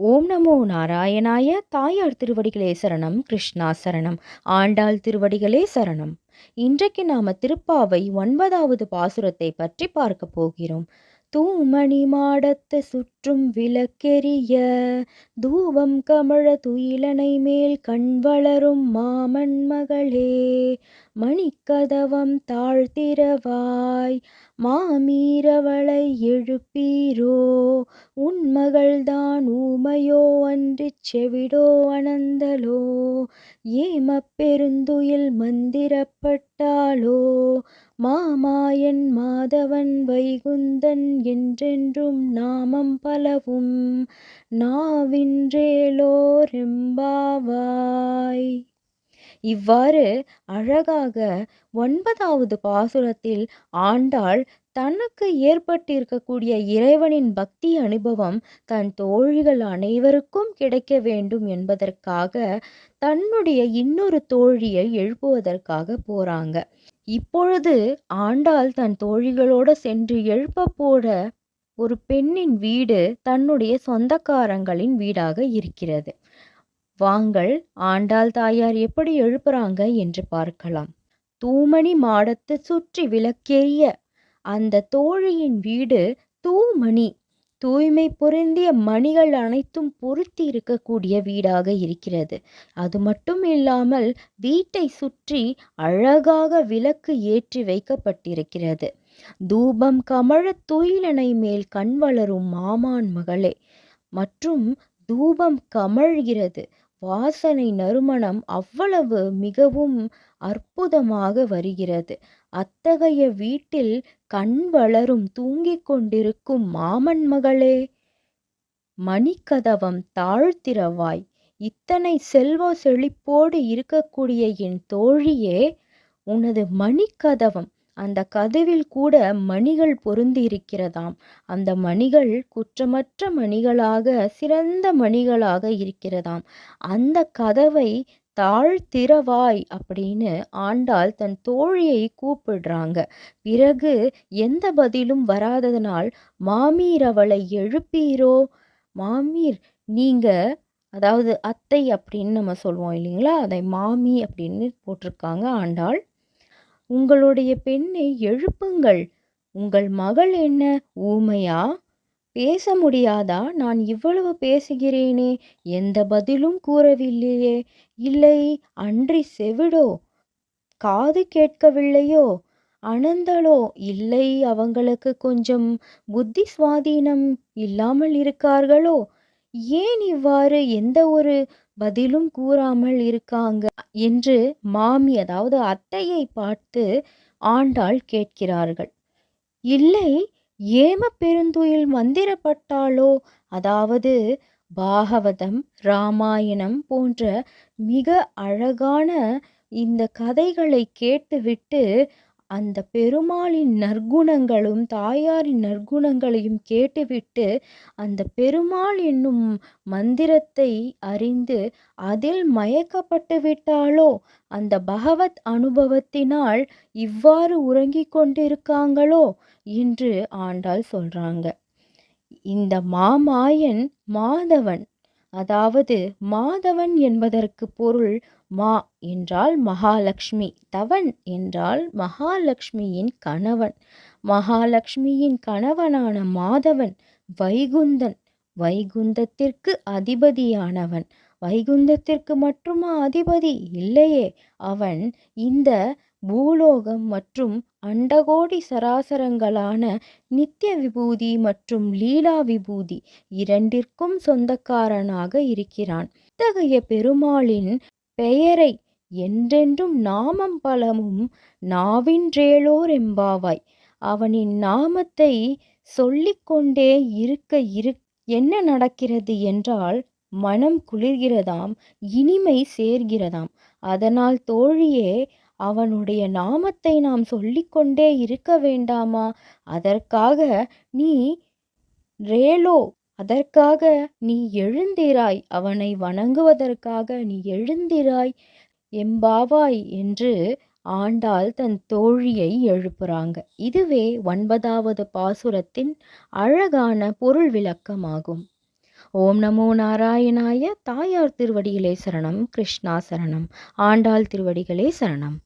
ஓம் நமோ நாராயணாய தாயார் திருவடிகளே சரணம் கிருஷ்ணா சரணம் ஆண்டாள் திருவடிகளே சரணம். இன்றைக்கு நாம திருப்பாவை ஒன்பதாவது பாசுரத்தை பற்றி பார்க்க போகிறோம். தூமணி மாடத்து சுற்றும் விளக்கெரிய தூவம் கமழ துயிலனை மேல் கண் வளரும் மாமன் மகளே மணிக்கதவம் தாழ்த்திரவாய் மாமீரவளை எழுப்பீரோ? உன்மகள்தான் ஊமையோ அன்று செவிடோ அனந்தலோ ஏமப்பெருந்துயில் மந்திரப்பட்டாளோ மாமாயன் மாதவன் வைகுந்தன் என்றென்றும் நாமம் பலவும் நாவின்றேலோரெம்பாவாய். இவ்வாறு அழகாக ஒன்பதாவது பாசுரத்தில் ஆண்டாள் தனக்கு ஏற்பட்டிருக்கக்கூடிய இறைவனின் பக்தி அனுபவம் தன் தோழிகள் அனைவருக்கும் கிடைக்க வேண்டும் என்பதற்காக தன்னுடைய இன்னொரு தோழியை எழுப்புவதற்காக போறாங்க. இப்பொழுது ஆண்டாள் தன் தோழிகளோட சென்று எழுப்ப போட ஒரு பெண்ணின் வீடு தன்னுடைய சொந்தக்காரங்களின் வீடாக இருக்கிறது. வாங்கள் ஆண்டாள் தாயார் எப்படி எழுப்புறாங்க என்று பார்க்கலாம். தூமணி மாடத்து சுற்றி விளக்கெரிய அந்த தோழியின் வீடு தூமணி. தூய்மை பொருந்திய மணிகள் அனைத்தும் பொருத்தி இருக்கக்கூடிய வீடாக இருக்கிறது. அது மட்டும் இல்லாமல் வீட்டை சுற்றி அழகாக விளக்கு ஏற்றி வைக்கப்பட்டிருக்கிறது. தூபம் கமழ துயிலனை மேல் கண் வளரும் மாமான் மகளே. மற்றும் தூபம் கமழ்கிறது. வாசனை நறுமணம் அவ்வளவு மிகவும் அற்புதமாக வருகிறது. அத்தகைய வீட்டில் கண் வளரும் தூங்கிக் கொண்டிருக்கும் மாமன் மகளே மணிக்கதவம் தாழ்த்திரவாய். இத்தனை செல்வ செழிப்போடு இருக்கக்கூடிய என் தோழியே உனது மணிக்கதவம் அந்த கதவில் கூட மணிகள் பொருந்தி இருக்கிறதாம் அந்த மணிகள் குற்றமற்ற மணிகளாக சிறந்த மணிகளாக இருக்கிறதாம். அந்த கதவை தாழ்த்திறவாய் அப்படின்னு ஆண்டாள் தன் தோழியை கூப்பிடுறாங்க. பிறகு எந்த பதிலும் வராததனால் மாமீர் அவளை எழுப்பீரோ? மாமீர் நீங்க அதாவது அத்தை அப்படின்னு நம்ம சொல்லுவோம் இல்லைங்களா? அதை மாமி அப்படின்னு போட்டிருக்காங்க ஆண்டாள். உங்களுடைய பெண்ணை எழுப்புங்கள். உங்கள் மகள் என்ன? ஊமையா? பேச முடியாதா? நான் இவ்வளவு பேசுகிறேனே. எந்த பதிலும் கூறவில்லையே. இல்லை அன்றி செவிடோ? காது கேட்கவில்லையோ? அனந்தளோ இல்லை அவங்களுக்கு கொஞ்சம் புத்தி சுவாதீனம் இல்லாமல் இருக்கார்களோ? ஏன் இவ்வாறு எந்த ஒரு பதிலும் கூறாமல் இருக்காங்க என்று மாமி அதாவது அத்தையை பார்த்து ஆண்டாள் கேட்கிறார்கள். இல்லை ஏம பெருந்துயில் மந்திரப்பட்டாளோ அதாவது பாகவதம் ராமாயணம் போன்ற மிக அழகான இந்த கதைகளை கேட்டுவிட்டு அந்த பெருமாளின் நற்குணங்களும் தாயாரின் நற்குணங்களையும் கேட்டுவிட்டு அந்த பெருமாள் என்னும் மந்திரத்தை அறிந்து அதில் மயக்கப்பட்டு விட்டாலோ அந்த பகவத் அனுபவத்தினால் இவ்வாறு உறங்கிக் கொண்டிருக்காங்களோ? என்று ஆண்டாள் சொல்றாங்க. இந்த மாமாயன் மாதவன் அதாவது மாதவன் என்பதற்கு பொருள் மா என்றால் மகாலட்சுமி தவன் என்றால் மகாலட்சுமியின் கணவன். மகாலட்சுமியின் கணவனான மாதவன் வைகுந்தன். வைகுந்தத்திற்கு அதிபதியானவன். வைகுந்தத்திற்கு மட்டுமா அதிபதி இல்லையே. அவன் இந்த பூலோகம் மற்றும் அண்டகோடி சராசரங்களான நித்திய விபூதி மற்றும் லீலா விபூதி இரண்டிற்கும் சொந்தக்காரனாக இருக்கிறான். இத்தகைய பெருமாளின் பெயரை என்றென்றும் நாமம் பலமும் நாவின்றேலோர் எம்பாவாய் அவனின் நாமத்தை சொல்லிக்கொண்டே இருக்க இரு என்ன நடக்கிறது என்றால் மனம் குளிர்கிறதாம் இனிமை சேர்கிறதாம். அதனால் தோழியே அவனுடைய நாமத்தை நாம் சொல்லிக்கொண்டே இருக்க வேண்டாமா? அதற்காக நீ ரேலோ அதற்காக நீ எழுந்திராய். அவனை வணங்குவதற்காக நீ எழுந்திராய் எம்பாவாய் என்று ஆண்டாள் தன் தோழியை எழுப்புறாங்க. இதுவே ஒன்பதாவது பாசுரத்தின் அழகான பொருள் விளக்கமாகும். ஓம் நமோ நாராயணாய தாயார் திருவடிகளே சரணம் கிருஷ்ணா சரணம் ஆண்டாள் திருவடிகளே சரணம்.